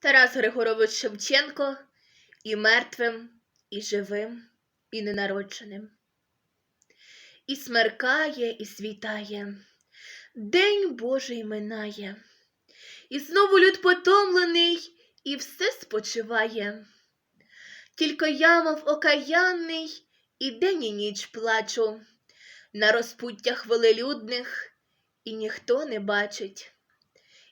Тарас Григорович Шевченко і мертвим, і живим, і ненародженим. І смеркає, і світає, День Божий минає, і знову люд потомлений, і все спочиває. Тільки я, мов окаянний, і день і ніч плачу на розпуттях велелюдних, і ніхто не бачить,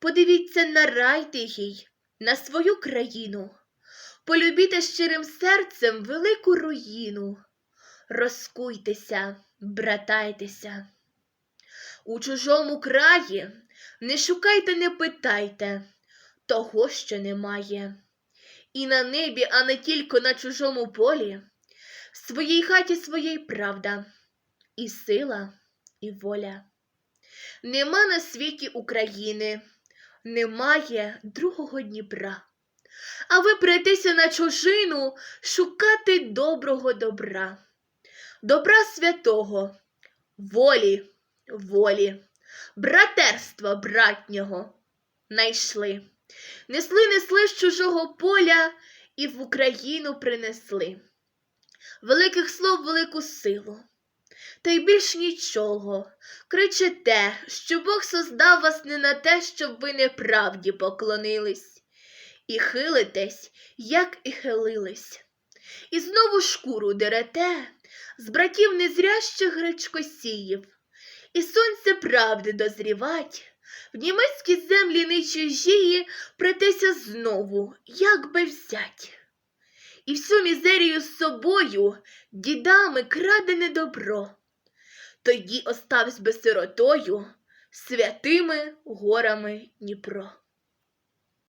Подивіться на рай тихий, на свою країну. Полюбіте щирим серцем велику руїну. Розкуйтеся, братайтеся. У чужому краї не шукайте, не питайте того, що немає. І на небі, а не тільки на чужому полі, в своїй хаті своїй правда, і сила, і воля. Нема на світі України, немає другого Дніпра. А ви претеся на чужину шукати доброго добра, добра святого, волі, волі, братерства братнього найшли. Несли, несли з чужого поля і в Україну принесли. Великих слов велику силу. Та й більш нічого. Кричите, що Бог создав вас не на те, щоб ви неправді поклонились, і хилитесь, як і хилились. І знову шкуру дерете з братів незрящих гречкосіїв, і сонце правди дозрівать, в німецькі землі не чужії претеся знову, як би взять. І всю мізерію з собою дідами крадене добро. Тоді оставсь би сиротою святими горами Дніпро.